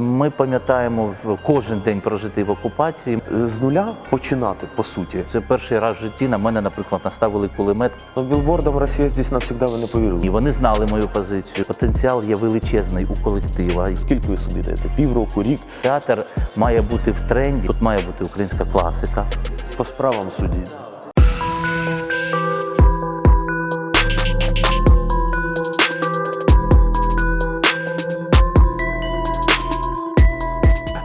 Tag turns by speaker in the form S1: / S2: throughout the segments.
S1: Ми пам'ятаємо кожен день прожитий в окупації.
S2: З нуля починати, по суті.
S1: Це перший раз в житті на мене, наприклад, наставили кулемет,
S2: Ну, білбордом Росія здесь навсегда ви не повірили.
S1: і вони знали мою позицію. Потенціал є величезний у колектива.
S2: Скільки ви собі даєте? Півроку, рік
S1: Театр має бути в тренді. Тут має бути українська класика.
S2: по справам судді.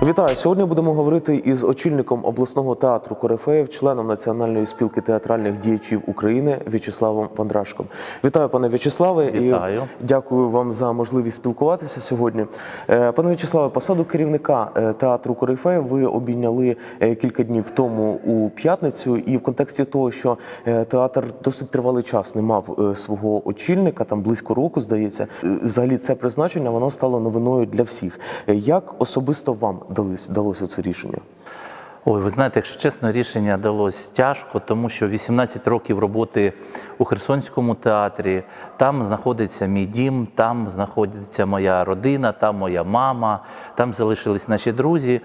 S2: Вітаю! Сьогодні будемо говорити із очільником обласного театру Корифеїв, членом Національної спілки театральних діячів України В'ячеславом Вандрашком. Вітаю, пане В'ячеславе, і дякую вам за можливість спілкуватися сьогодні. Е, Пане В'ячеславе, посаду керівника е, театру Корифеїв ви обійняли е, кілька днів тому у п'ятницю, і в контексті того, що театр досить тривалий час не мав свого очільника, там близько року, здається. Взагалі, це призначення воно стало новиною для всіх. Як особисто вам далося це рішення?
S1: Ой, ви знаєте, якщо чесно, рішення далось тяжко, тому що 18 років роботи у Херсонському театрі, там знаходиться мій дім, там знаходиться моя родина, там моя мама, там залишились наші друзі.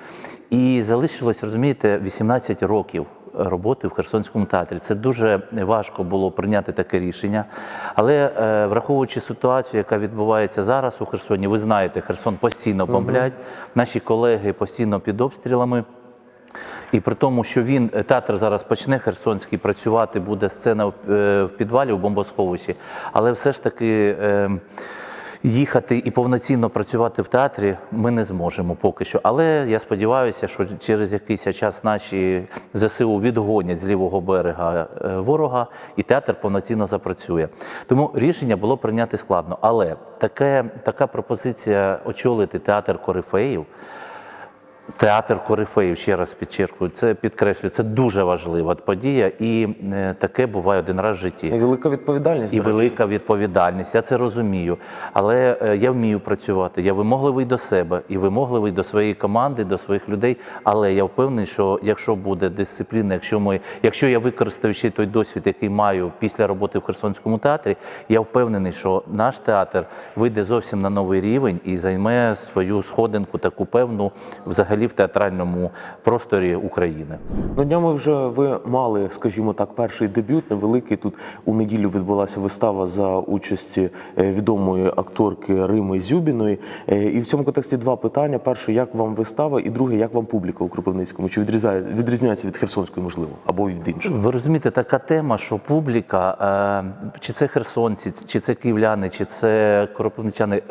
S1: І залишилось, розумієте, 18 років. Роботи в Херсонському театрі це дуже важко було прийняти таке рішення. Але е, враховуючи ситуацію, яка відбувається зараз у Херсоні, ви знаєте, Херсон постійно бомблять, наші колеги постійно під обстрілами. І при тому, що він е, театр зараз почне Херсонський працювати, буде сцена в, е, в підвалі у бомбосховищі, але все ж таки. Їхати і повноцінно працювати в театрі ми не зможемо поки що. Але я сподіваюся, що через якийсь час наші ЗСУ відгонять з лівого берега е, ворога, і театр повноцінно запрацює. Тому рішення було прийняти складно. Але таке, така пропозиція очолити театр корифеїв. Театр корифеїв, ще раз підчеркую, це підкреслюю, це дуже важлива подія, і е, таке буває один раз в житті.
S2: І велика відповідальність
S1: І велика відповідальність, я це розумію. Але е, я вмію працювати. Я вимогливий до себе і вимогливий до своєї команди, до своїх людей. Але я впевнений, що якщо буде дисципліна, якщо ми, якщо я використаю ще той досвід, який маю після роботи в Херсонському театрі, я впевнений, що наш театр вийде зовсім на новий рівень і займе свою сходинку, таку певну взагалі в театральному просторі України.
S2: Ну, днями вже ви мали, скажімо так, перший дебют невеликий. Тут у неділю відбулася вистава за участі е, відомої акторки Рими Зюбіної. Е, І в цьому контексті два питання: перше, як вам вистава, і друге, як вам публіка у Кропивницькому? Чи відрізає відрізняється від Херсонської, можливо, або від інших?
S1: Ви розумієте, така тема, що публіка, е, чи це херсонці, чи це київляни, чи це кропивничани.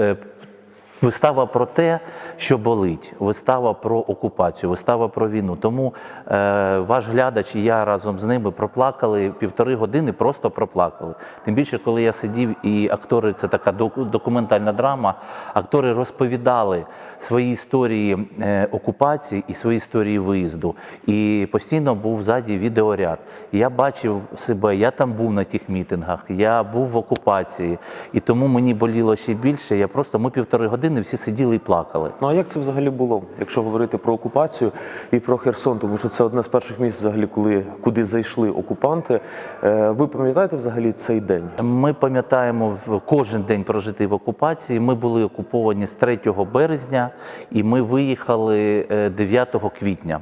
S1: Вистава про те, що болить, вистава про окупацію, вистава про війну. Тому е, ваш глядач і я разом з ними проплакали півтори години, просто проплакали. Тим більше, коли я сидів, і актори це така док- документальна драма. Актори розповідали свої історії е, окупації і свої історії виїзду. І постійно був ззаді відеоряд. І я бачив себе, я там був на тих мітингах, я був в окупації, і тому мені боліло ще більше. Я просто ми півтори години всі сиділи і плакали.
S2: Ну а як це взагалі було, якщо говорити про окупацію і про Херсон? Тому що це одне з перших місць, взагалі, коли куди зайшли окупанти. Е, Ви пам'ятаєте взагалі цей день?
S1: Ми пам'ятаємо кожен день прожитий в окупації. Ми були окуповані з 3 березня, і ми виїхали е, 9 квітня.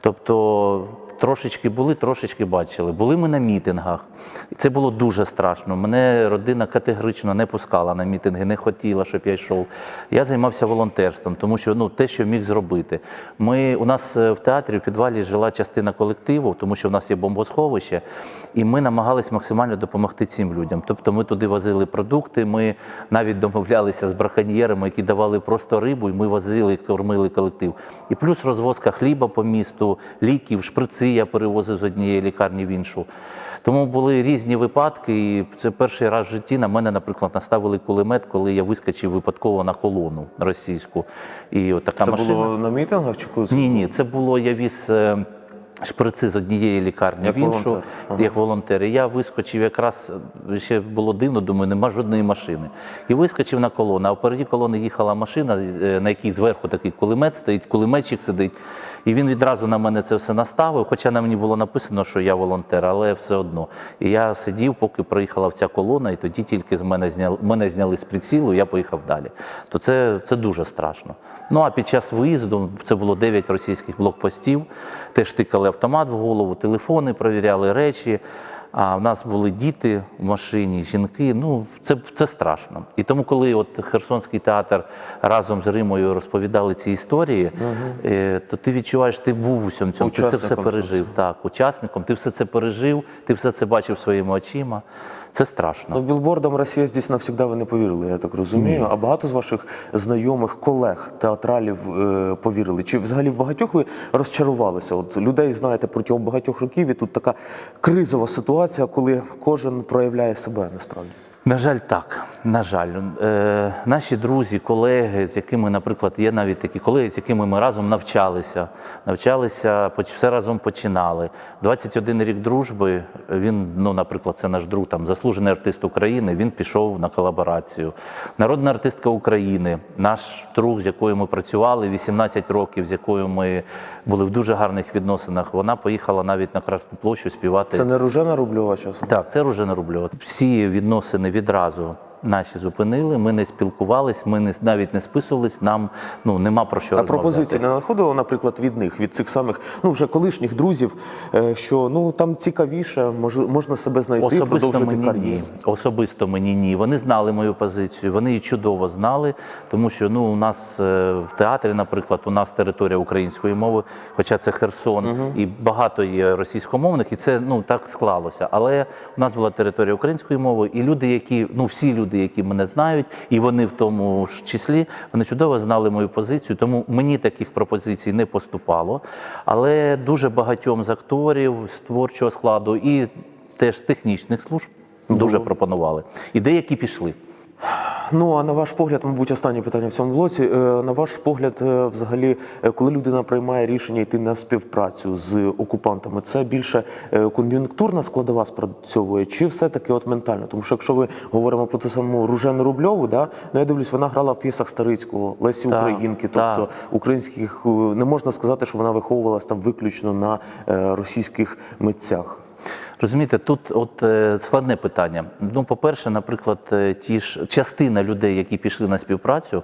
S1: Тобто трошечки були, трошечки бачили. Були ми на мітингах. Це було дуже страшно. Мене родина категорично не пускала на мітинги, не хотіла, щоб я йшов. Я займався волонтерством, тому що ну, те, що міг зробити. Ми, у нас е, в театрі в підвалі жила частина колективу, тому що в нас є бомбосховище, і ми намагались максимально допомогти цим людям. Тобто ми туди возили продукти, ми навіть домовлялися з браконьєрами, які давали просто рибу, і ми возили, кормили колектив. І плюс розвозка хліба по місту, ліків, я перевозив з однієї лікарні в іншу. Тому були різні випадки, і це перший раз в житті на мене, наприклад, наставили кулемет, коли я вискочив випадково на колону російську. І от така
S2: Це
S1: машина.
S2: було на мітингах чи коли
S1: Ні, ні, це було я віз. е, шприци з однієї лікарні
S2: Як
S1: в іншу,
S2: волонтер. Ага.
S1: як волонтер. І я вискочив якраз ще було дивно, думаю, нема жодної машини. І вискочив на колону. А впереді колони їхала машина, е, на якій зверху такий кулемет стоїть, кулеметчик сидить. І він відразу на мене це все наставив, хоча на мені було написано, що я волонтер, але все одно. І я сидів, поки проїхала вся колона, і тоді тільки з мене зняли, мене зняли з прицілу, я поїхав далі. То це, це дуже страшно. Ну а під час виїзду це було 9 російських блокпостів, теж тикали автомат в голову, телефони провіряли речі. А в нас були діти в машині, жінки. Ну це, це страшно. І тому, коли от Херсонський театр разом з Римою розповідали ці історії, е, то ти відчуваєш, ти був у цьому ти це все пережив. Так, учасником, ти все це пережив, ти все це бачив своїми очима. Це страшно.
S2: Ну, білбордам Росія здесь навсегда ви не повірили, я так розумію. А багато з ваших знайомих, колег, театралів е, повірили. Чи взагалі в багатьох ви розчарувалися? От людей знаєте протягом багатьох років, і тут така кризова ситуація, коли кожен проявляє себе насправді.
S1: На жаль, так. На жаль, е, наші друзі, колеги, з якими, наприклад, є навіть такі колеги, з якими ми разом навчалися, навчалися, все разом починали. 21 рік дружби. Він, ну, наприклад, це наш друг, там заслужений артист України. Він пішов на колаборацію. Народна артистка України, наш друг, з якою ми працювали 18 років, з якою ми були в дуже гарних відносинах. Вона поїхала навіть на Красну площу співати.
S2: Це не Ружена Рубльова часом?
S1: Так, це Ружена Рубльова. Всі відносини відразу наші зупинили. Ми не спілкувались, ми не навіть не списувались. Нам ну нема про що
S2: А
S1: розмовляти.
S2: пропозиції не надходило, наприклад, від них, від цих самих ну вже колишніх друзів, е, що ну там цікавіше, може можна себе знайти,
S1: Особисто
S2: продовжити
S1: мені
S2: кар'єру.
S1: ні. Особисто мені ні. Вони знали мою позицію, вони її чудово знали, тому що ну у нас е, в театрі, наприклад, у нас територія української мови, хоча це Херсон, і багато є російськомовних, і це ну так склалося. Але у нас була територія української мови, і люди, які ну всі люди, які мене знають, і вони в тому ж числі, вони чудово знали мою позицію. Тому мені таких пропозицій не поступало. Але дуже багатьом з акторів з творчого складу і теж з технічних служб дуже пропонували. І деякі пішли.
S2: Ну а на ваш погляд, мабуть, останнє питання в цьому блоці. Е, На ваш погляд, е, взагалі, е, коли людина приймає рішення йти на співпрацю з окупантами, це більше кон'юнктурна складова спрацьовує, чи все-таки от ментально? Тому що якщо ви говоримо про ту саму Ружену Рубльову, да, ну я дивлюсь, вона грала в п'єсах Старицького, Лесі
S1: Так,
S2: Українки,
S1: так.
S2: тобто українських е, не можна сказати, що вона виховувалась там виключно на російських митцях.
S1: Розумієте, тут от е, складне питання. Ну, по-перше, наприклад, е, ті ж частина людей, які пішли на співпрацю,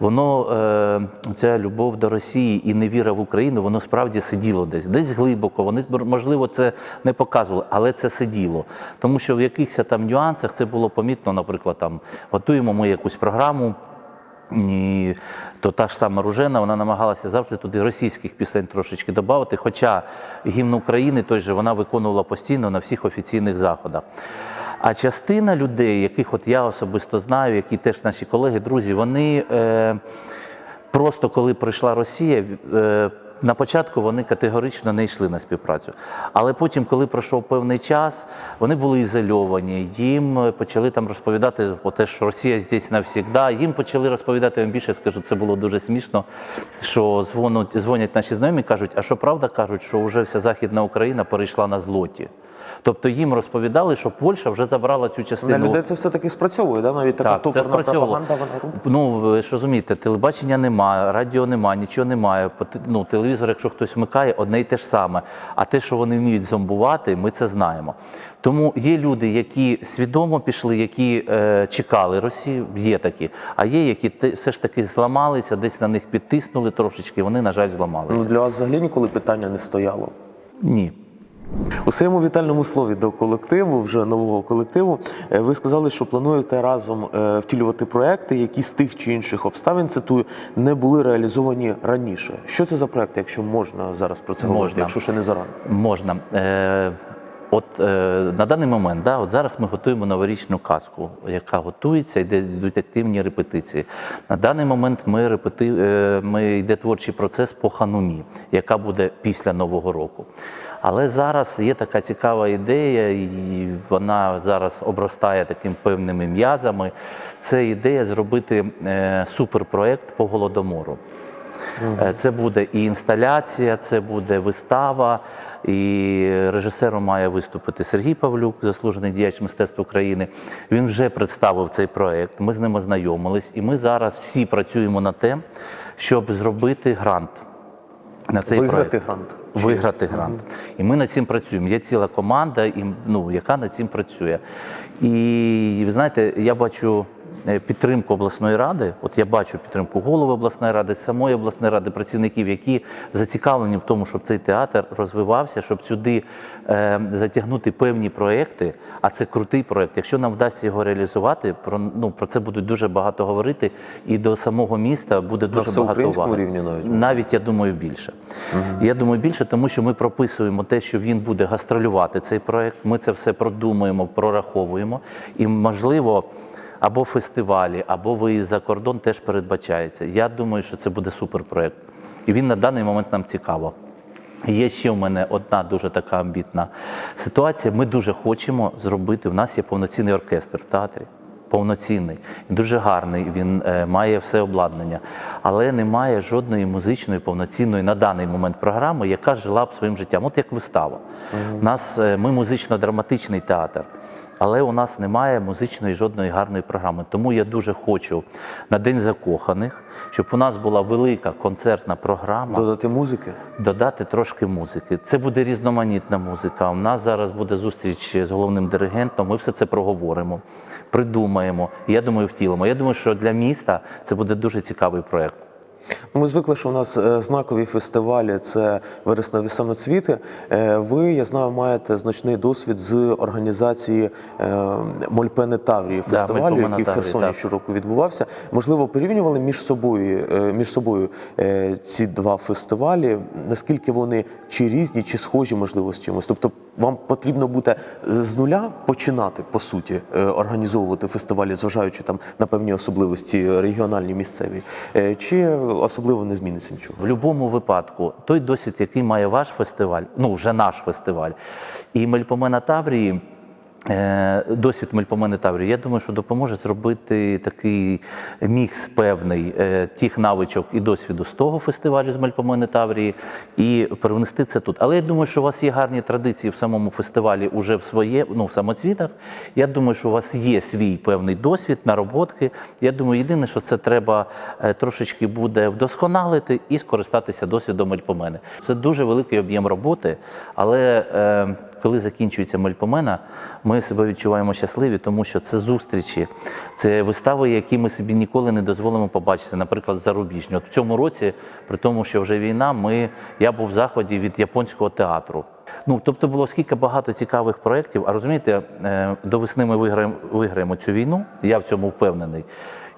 S1: воно е, ця любов до Росії і невіра в Україну, воно справді сиділо десь, десь глибоко. Вони можливо це не показували, але це сиділо. Тому що в якихось там нюансах це було помітно, наприклад, там готуємо ми якусь програму. І то та ж сама Ружена, вона намагалася завжди туди російських пісень трошечки додати. Хоча гімн України той же вона виконувала постійно на всіх офіційних заходах. А частина людей, яких от я особисто знаю, які теж наші колеги, друзі, вони е, просто коли прийшла Росія. Е, на початку вони категорично не йшли на співпрацю, але потім, коли пройшов певний час, вони були ізольовані. Їм е, почали там розповідати про те, що Росія здесь навсігда. Їм почали розповідати я більше. Скажу, це було дуже смішно. Що дзвонять, дзвонять наші знайомі, кажуть, а що правда кажуть, що вже вся західна Україна перейшла на злоті. Тобто їм розповідали, що Польща вже забрала цю частину.
S2: На людей це все-таки спрацьовує, да? навіть така
S1: Так,
S2: топорна пропаганда, вона робить.
S1: Ну, ви ж розумієте, телебачення немає, радіо немає, нічого немає. Ну, телевізор, якщо хтось вмикає, одне й те ж саме. А те, що вони вміють зомбувати, ми це знаємо. Тому є люди, які свідомо пішли, які е, чекали Росію, є такі. А є, які те- все ж таки зламалися, десь на них підтиснули трошечки, вони, на жаль, зламалися.
S2: Ну, для вас взагалі ніколи питання не стояло.
S1: Ні.
S2: У своєму вітальному слові до колективу, вже нового колективу, е, ви сказали, що плануєте разом е, втілювати проекти, які з тих чи інших обставин, цитую, не були реалізовані раніше. Що це за проекти, якщо можна зараз про це говорити,
S1: Можна.
S2: якщо ще не зарано?
S1: Можна. Е, от е, на даний момент, да, от зараз ми готуємо новорічну казку, яка готується, йде йдуть активні репетиції. На даний момент ми репети, е, ми йде творчий процес по ханумі, яка буде після Нового року. Але зараз є така цікава ідея, і вона зараз обростає таким певними м'язами. Це ідея зробити е, суперпроект по голодомору. Е, Це буде і інсталяція, це буде вистава. І режисером має виступити Сергій Павлюк, заслужений діяч мистецтва України. Він вже представив цей проект. Ми з ним ознайомились, і ми зараз всі працюємо над тим, щоб зробити грант на цей
S2: Виграти
S1: проект.
S2: грант.
S1: Виграти грант. І ми над цим працюємо. Є ціла команда, і, ну, яка над цим працює. І ви знаєте, я бачу підтримку обласної ради. От я бачу підтримку голови обласної ради, самої обласної ради, працівників, які зацікавлені в тому, щоб цей театр розвивався, щоб сюди е, затягнути певні проекти. А це крутий проект. Якщо нам вдасться його реалізувати, про ну про це будуть дуже багато говорити, і до самого міста буде дуже багато
S2: всеукраїнському
S1: уваги.
S2: рівні навіть?
S1: Навіть я думаю більше. Я думаю більше, тому що ми прописуємо те, що він буде гастролювати цей проект. Ми це все продумуємо, прораховуємо. І можливо, або фестивалі, або виїзд за кордон теж передбачається. Я думаю, що це буде суперпроект. І він на даний момент нам цікаво. Є ще в мене одна дуже така амбітна ситуація. Ми дуже хочемо зробити. У нас є повноцінний оркестр в театрі. Повноцінний, дуже гарний. Він е, має все обладнання, але немає жодної музичної повноцінної на даний момент програми, яка жила б своїм життям. От як вистава. У Нас е, ми музично-драматичний театр, але у нас немає музичної жодної гарної програми. Тому я дуже хочу на День закоханих, щоб у нас була велика концертна програма
S2: Додати музики.
S1: додати трошки музики. Це буде різноманітна музика. У нас зараз буде зустріч з головним диригентом. Ми все це проговоримо, придумаємо. І я думаю, втілимо. Я думаю, що для міста це буде дуже цікавий проект.
S2: Ми звикли, що у нас е, знакові фестивалі це вересневі самоцвіти. Е, Ви, я знаю, маєте значний досвід з організації е, Мольпени Таврії фестивалю,
S1: Мольпомена
S2: який в Херсоні
S1: так.
S2: щороку відбувався. Можливо, порівнювали між собою між собою ці два фестивалі. Наскільки вони чи різні, чи схожі, можливо, з чимось? Тобто, вам потрібно буде з нуля починати по суті організовувати фестивалі, зважаючи там на певні особливості регіональні місцеві, чи особливо не зміниться нічого?
S1: В будь-якому випадку, той досвід, який має ваш фестиваль, ну вже наш фестиваль, і Мельпомена Таврії. Е, Досвід Мельпомени Таврії, я думаю, що допоможе зробити такий мікс певний е, тих навичок і досвіду з того фестивалю з Мельпомени Таврії і привнести це тут. Але я думаю, що у вас є гарні традиції в самому фестивалі уже в своє, ну в самоцвітах. Я думаю, що у вас є свій певний досвід, нароботки. Я думаю, єдине, що це треба е, трошечки буде вдосконалити і скористатися досвідом Мельпомени. Це дуже великий об'єм роботи, але коли закінчується Мельпомена, ми себе відчуваємо щасливі, тому що це зустрічі, це вистави, які ми собі ніколи не дозволимо побачити, наприклад, зарубіжні. От в цьому році, при тому, що вже війна, ми, я був в заході від японського театру. Ну, тобто було скільки багато цікавих проєктів. А розумієте, е, до весни ми виграємо, виграємо цю війну, я в цьому впевнений.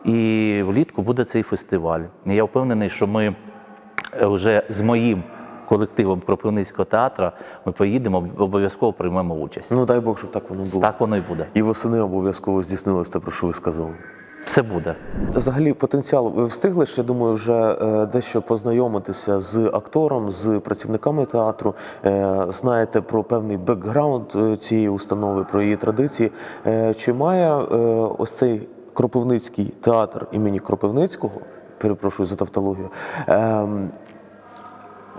S1: І влітку буде цей фестиваль. Я впевнений, що ми вже з моїм колективом Кропивницького театру ми поїдемо, обов'язково приймемо участь.
S2: Ну дай Бог, щоб так воно було.
S1: Так воно і буде.
S2: І восени обов'язково здійснилось те, про що ви сказали.
S1: Все буде.
S2: Взагалі, потенціал. Ви встигли ж, я думаю, вже е, дещо познайомитися з актором, з працівниками театру. Е, знаєте про певний бекграунд е, цієї установи, про її традиції. Чи має ось цей Кропивницький театр імені Кропивницького, перепрошую за тавтологію, ем,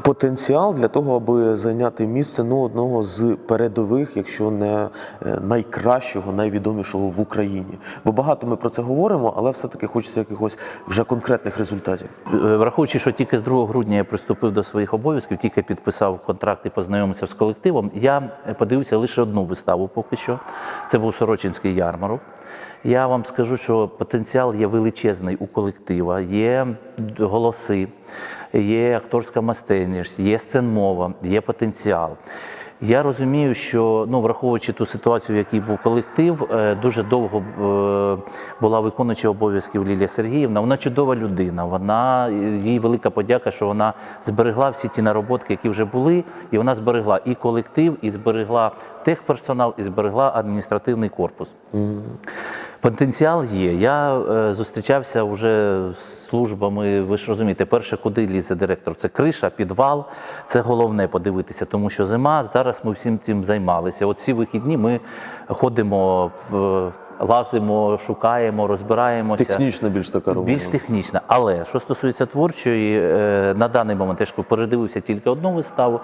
S2: потенціал для того, аби зайняти місце ну, одного з передових, якщо не е, найкращого, найвідомішого в Україні. Бо багато ми про це говоримо, але все-таки хочеться якихось вже конкретних результатів.
S1: Е, Враховуючи, що тільки з 2 грудня я приступив до своїх обов'язків, тільки підписав контракт і познайомився з колективом, я е, подивився лише одну виставу поки що. Це був Сорочинський ярмарок. Я вам скажу, що потенціал є величезний у колектива, є голоси, є акторська майстерність, є сценмова, є потенціал. Я розумію, що ну, враховуючи ту ситуацію, в якій був колектив, е, дуже довго е, була виконуюча обов'язків Лілія Сергіївна. Вона чудова людина. Вона їй велика подяка, що вона зберегла всі ті нароботки, які вже були, і вона зберегла і колектив, і зберегла техперсонал, і зберегла адміністративний корпус. Потенціал є. Я е, зустрічався вже з службами. Ви ж розумієте, перше, куди лізе директор, це криша, підвал. Це головне подивитися, тому що зима. Зараз ми всім цим займалися. От всі вихідні ми ходимо в лазимо, шукаємо, розбираємося.
S2: Технічно більш така робота.
S1: Більш технічна. Але що стосується творчої, е, на даний момент я ж передивився тільки одну виставу,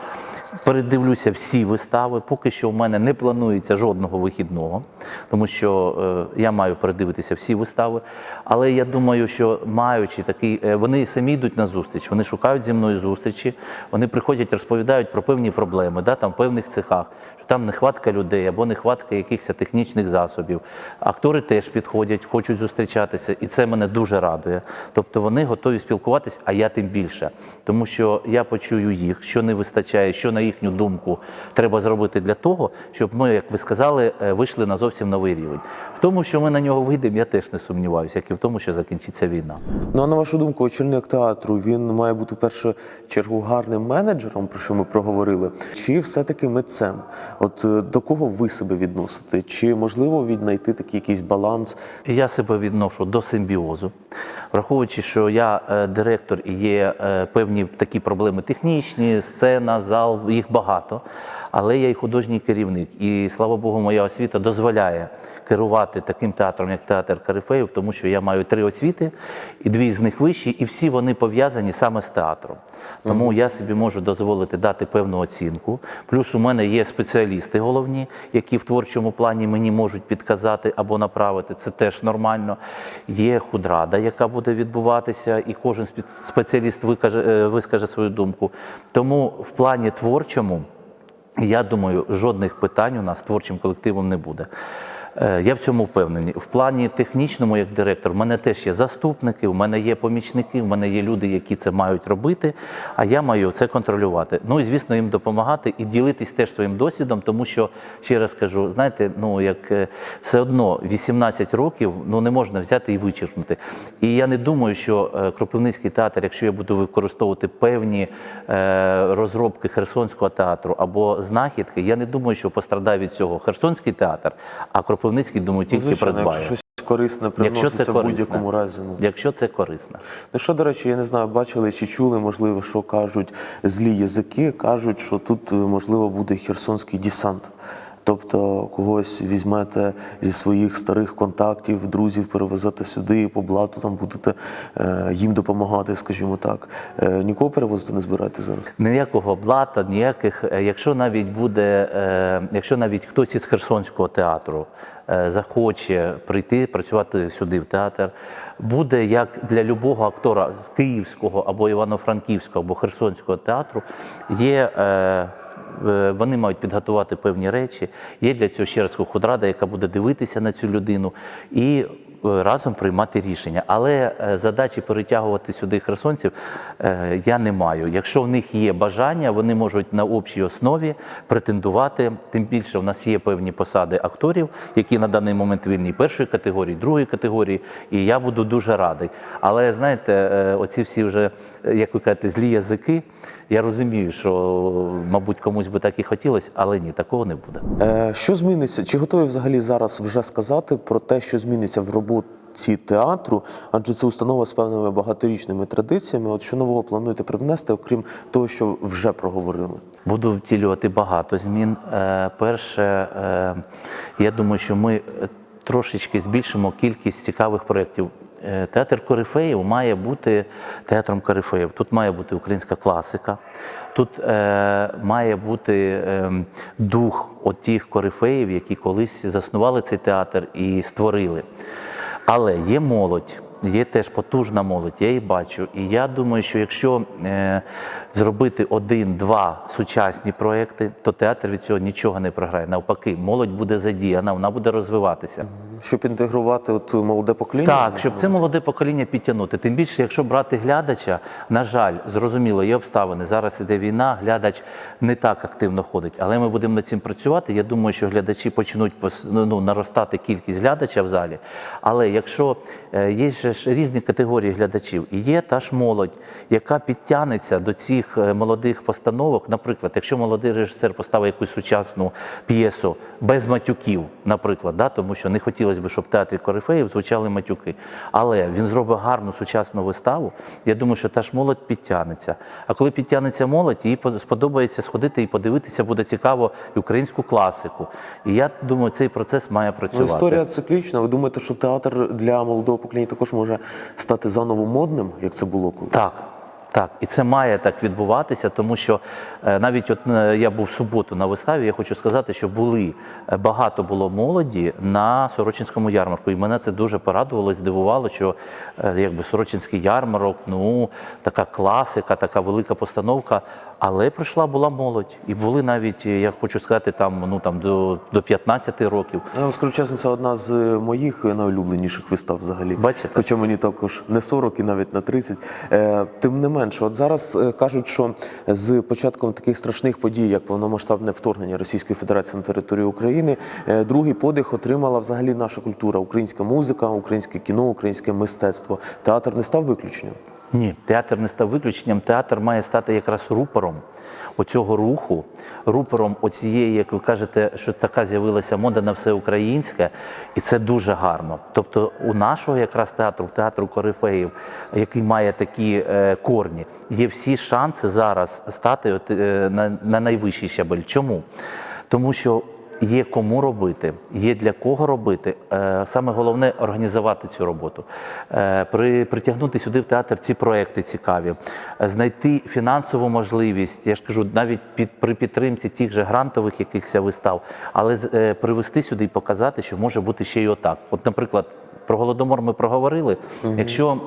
S1: передивлюся всі вистави. Поки що в мене не планується жодного вихідного, тому що е, я маю передивитися всі вистави. Але я думаю, що маючи такий, е, вони самі йдуть на зустріч, вони шукають зі мною зустрічі, вони приходять, розповідають про певні проблеми, да, там в певних цехах, там нехватка людей або нехватка якихось технічних засобів. Актори теж підходять, хочуть зустрічатися, і це мене дуже радує. Тобто вони готові спілкуватись, а я тим більше. Тому що я почую їх, що не вистачає, що на їхню думку треба зробити для того, щоб ми, як ви сказали, е, вийшли на зовсім новий рівень. Тому, що ми на нього вийдемо, я теж не сумніваюся, як і в тому, що закінчиться війна.
S2: Ну а на вашу думку, очільник театру він має бути в першу чергу гарним менеджером, про що ми проговорили, чи все-таки митцем? От е, до кого ви себе відносите? Чи можливо віднайти такий якийсь баланс?
S1: Я себе відношу до симбіозу, враховуючи, що я е, директор і є е, певні такі проблеми технічні, сцена, зал, їх багато. Але я і художній керівник. І слава Богу, моя освіта дозволяє керувати таким театром, як театр Карифеїв, тому що я маю три освіти, і дві з них вищі, і всі вони пов'язані саме з театром. Тому я собі можу дозволити дати певну оцінку. Плюс у мене є спеціалісти головні, які в творчому плані мені можуть підказати або направити. Це теж нормально. Є худрада, яка буде відбуватися, і кожен спеціаліст викаже, е, вискаже свою думку. Тому в плані творчому. Я думаю, жодних питань у нас творчим колективом не буде. Е, Я в цьому впевнений. В плані технічному, як директор, в мене теж є заступники, в мене є помічники, в мене є люди, які це мають робити, а я маю це контролювати. Ну і звісно, їм допомагати і ділитись теж своїм досвідом, тому що ще раз кажу, знаєте, ну як е, все одно 18 років ну не можна взяти і вичерпнути. І я не думаю, що е, Кропивницький театр, якщо я буду використовувати певні розробки Херсонського театру або знахідки, я не думаю, що пострадає від цього Херсонський театр, а Кропивницький, думаю, тільки
S2: Ну,
S1: придбає.
S2: якщо щось корисне
S1: Якщо
S2: приноситься
S1: це
S2: в будь-якому разі. Ну.
S1: Якщо це корисно.
S2: Ну що, до речі, я не знаю, бачили чи чули, можливо, що кажуть злі язики, кажуть, що тут е, можливо буде херсонський десант. Тобто когось візьмете зі своїх старих контактів, друзів, перевезете сюди, і по блату там будете е, їм допомагати, скажімо так. Е, нікого перевозити не збираєте зараз.
S1: Ніякого блата, ніяких. е, Якщо навіть буде, якщо навіть хтось із Херсонського театру захоче прийти працювати сюди в театр, буде як для любого актора Київського або Івано-Франківського або Херсонського театру, є. Е, Вони мають підготувати певні речі. Є для цього ще раз худрада, яка буде дивитися на цю людину і е, разом приймати рішення. Але е, задачі перетягувати сюди херсонців я не маю. Якщо в них є бажання, вони можуть на общій основі претендувати. Тим більше в нас є певні посади акторів, які на даний момент вільні першої категорії, другої категорії, і я буду дуже радий. Але знаєте, оці всі вже, як ви кажете, злі язики. Я розумію, що, мабуть, комусь би так і хотілося, але ні, такого не буде.
S2: Е, що зміниться? Чи готові взагалі зараз вже сказати про те, що зміниться в роботі театру? Адже це установа з певними багаторічними традиціями. От що нового плануєте привнести, окрім того, що вже проговорили?
S1: Буду втілювати багато змін. Е, Перше, е, я думаю, що ми трошечки збільшимо кількість цікавих проєктів. Е, Театр Корифеїв має бути театром Корифеїв. Тут має бути українська класика, тут е, має бути е, дух отіх корифеїв, які колись заснували цей театр і створили. Але є молодь, є теж потужна молодь, я її бачу. І я думаю, що якщо е, зробити один-два сучасні проекти, то театр від цього нічого не програє. Навпаки, молодь буде задіяна, вона буде розвиватися.
S2: Щоб інтегрувати от молоде покоління?
S1: Так, щоб це молоде покоління підтягнути. Тим більше, якщо брати глядача, на жаль, зрозуміло, є обставини. Зараз іде війна, глядач не так активно ходить. Але ми будемо над цим працювати. Я думаю, що глядачі почнуть ну, наростати кількість глядача в залі. Але якщо е, є ж же ж різні категорії глядачів. І є та ж молодь, яка підтягнеться до цих е, молодих постановок. Наприклад, якщо молодий режисер поставив якусь сучасну п'єсу без матюків, наприклад, да, тому що не хотілося б, щоб в театрі корифеїв звучали матюки. Але він зробить гарну сучасну виставу. Я думаю, що та ж молодь підтягнеться. А коли підтягнеться молодь, їй сподобається сходити і подивитися, буде цікаво і українську класику. І я думаю, цей процес має
S2: Ну,
S1: працювати.
S2: історія циклічна. Ви думаєте, що театр для молодого покоління також може стати заново модним, як це було колись?
S1: Так, так, і це має так відбуватися, тому що е, навіть от е, я був в суботу на виставі. Я хочу сказати, що були е, багато було молоді на Сорочинському ярмарку, і мене це дуже порадувало, здивувало, що якби Сорочинський ярмарок, ну така класика, така велика постановка. Але прийшла була молодь, і були навіть, е, я хочу сказати, там ну там до, до 15 років.
S2: Я вам скажу чесно, це одна з е, моїх найулюбленіших вистав взагалі.
S1: Бачите?
S2: Хоча мені також не 40 і навіть на 30. Е, Тим не менше, от зараз е, кажуть, що з початком таких страшних подій, як повномасштабне вторгнення Російської Федерації на територію України, е, другий подих отримала взагалі наша культура, українська музика, українське кіно, українське мистецтво. Театр не став виключенням.
S1: Ні, театр не став виключенням. Театр має стати якраз рупором оцього руху, рупором оцієї, як ви кажете, що така з'явилася мода на все українське, і це дуже гарно. Тобто, у нашого якраз театру, театру корифеїв, який має такі е, корні, є всі шанси зараз стати е, на найвищий щабель. Чому? Тому що є кому робити, є для кого робити. Е, Саме головне організувати цю роботу, Е, при, притягнути сюди в театр ці проекти цікаві, знайти фінансову можливість. Я ж кажу, навіть під при підтримці тих же грантових якихось вистав, але е, привести сюди і показати, що може бути ще й отак. От, наприклад, про голодомор ми проговорили. Якщо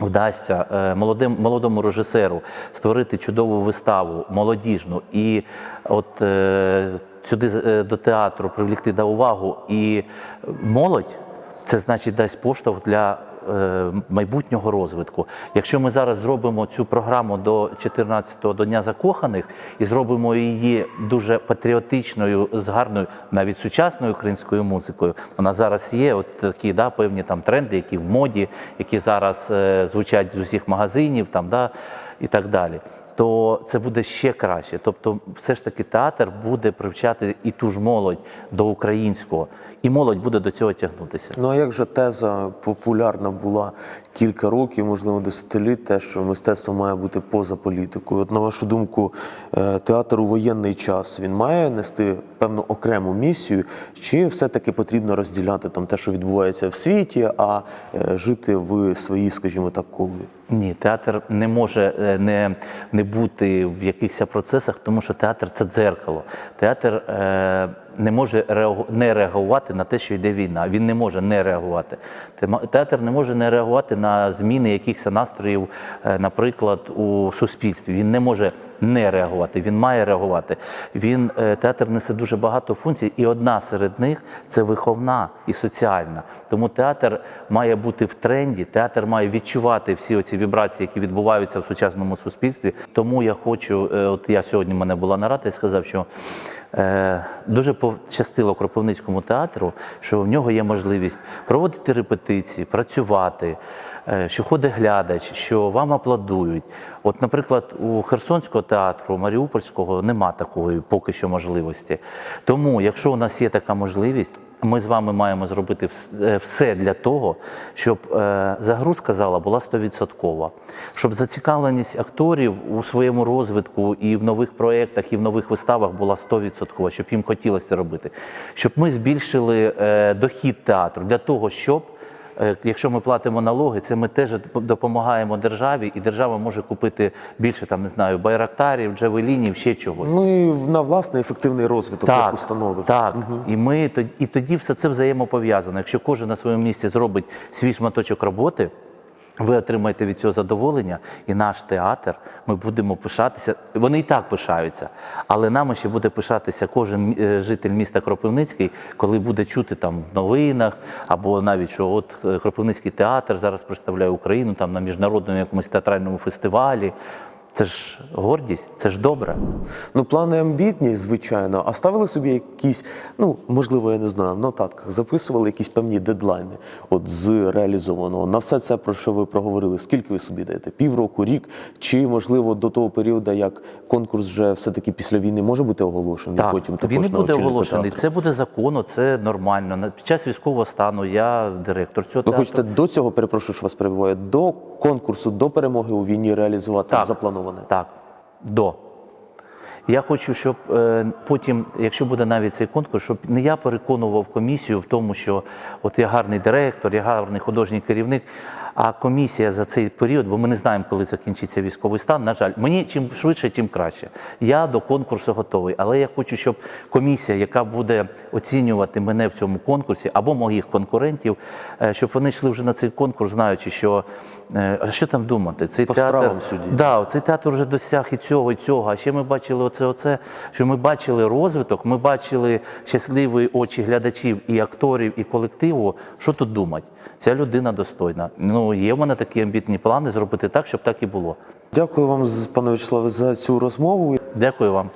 S1: Вдасться е, молодим молодому режисеру створити чудову виставу, молодіжну, і от е, сюди е, до театру привлекти до увагу і молодь, це значить дасть поштовх для майбутнього розвитку. Якщо ми зараз зробимо цю програму до 14-го до Дня закоханих і зробимо її дуже патріотичною, з гарною, навіть сучасною українською музикою, вона зараз є. От такі да, певні там тренди, які в моді, які зараз е, звучать з усіх магазинів, там да і так далі. То це буде ще краще. Тобто, все ж таки театр буде привчати і ту ж молодь до українського, і молодь буде до цього тягнутися.
S2: Ну а як же теза популярна була кілька років, можливо, десятиліть, те, що мистецтво має бути поза політикою. От на вашу думку, е, театр у воєнний час він має нести певну окрему місію, чи все-таки потрібно розділяти там те, що відбувається в світі, а е, жити в своїй, скажімо так, колі?
S1: Ні, театр не може е, не, не бути в якихось процесах, тому що театр це дзеркало. Театр е, не може не реагувати на те, що йде війна. Він не може не реагувати. Театр не може не реагувати на зміни якихось настроїв, е, наприклад, у суспільстві. Він не може не реагувати, він має реагувати. Він е, театр несе дуже багато функцій, і одна серед них це виховна і соціальна. Тому театр має бути в тренді, театр має відчувати всі оці вібрації, які відбуваються в сучасному суспільстві. Тому я хочу, е, от я сьогодні в мене була нарада, я сказав, що. Е, Дуже пощастило Кропивницькому театру, що в нього є можливість проводити репетиції, працювати, е, що ходить глядач, що вам аплодують. От, наприклад, у Херсонського театру, Маріупольського нема такої поки що можливості. Тому, якщо у нас є така можливість, ми з вами маємо зробити е, все для того, щоб е, загрузка зала була 100%, щоб зацікавленість акторів у своєму розвитку і в нових проєктах, і в нових виставах була 100%, щоб їм хотілося робити, щоб ми збільшили е, дохід театру для того, щоб Якщо ми платимо налоги, це ми теж допомагаємо державі, і держава може купити більше там, не знаю, байрактарів, джавелінів, ще чогось.
S2: Ну і на власний ефективний розвиток як установи.
S1: Так, і ми тоді, і тоді все це взаємопов'язано. Якщо кожен на своєму місці зробить свій шматочок роботи. Ви отримаєте від цього задоволення, і наш театр ми будемо пишатися. Вони і так пишаються, але нами ще буде пишатися кожен е, житель міста Кропивницький, коли буде чути там в новинах, або навіть що от е, Кропивницький театр зараз представляє Україну там на міжнародному якомусь театральному фестивалі. Це ж гордість, це ж добре.
S2: Ну, плани амбітні, звичайно. А ставили собі якісь, ну можливо, я не знаю, в нотатках записували якісь певні дедлайни, от з реалізованого на все це, про що ви проговорили. Скільки ви собі даєте? Півроку, рік, чи можливо до того періоду, як конкурс вже все таки після війни може бути оголошений?
S1: Так,
S2: потім також
S1: він не буде оголошений.
S2: театру?
S1: Це буде законно, це нормально. Під час військового стану я директор цього
S2: Ви
S1: театру.
S2: хочете до цього, перепрошую, що вас перебуває, до конкурсу, до перемоги у війні реалізувати
S1: Так.
S2: Заплановане?
S1: Так, до. Я хочу, щоб е, потім, якщо буде навіть цей конкурс, щоб не я переконував комісію в тому, що от я гарний директор, я гарний художній керівник, а комісія за цей період, бо ми не знаємо, коли закінчиться військовий стан. На жаль, мені чим швидше, тим краще. Я до конкурсу готовий, але я хочу, щоб комісія, яка буде оцінювати мене в цьому конкурсі або моїх конкурентів, е, щоб вони йшли вже на цей конкурс, знаючи, що е, що там думати, цей
S2: По
S1: театр
S2: справам судді.
S1: Да, цей театр вже досяг і цього, і цього. А ще ми бачили оце, оце, що ми бачили розвиток, ми бачили щасливі очі глядачів і акторів, і колективу. Що тут думати? Ця людина достойна. Ну, є в мене такі амбітні плани зробити так, щоб так і було.
S2: Дякую вам, пане Вячеславе, за цю розмову.
S1: Дякую вам.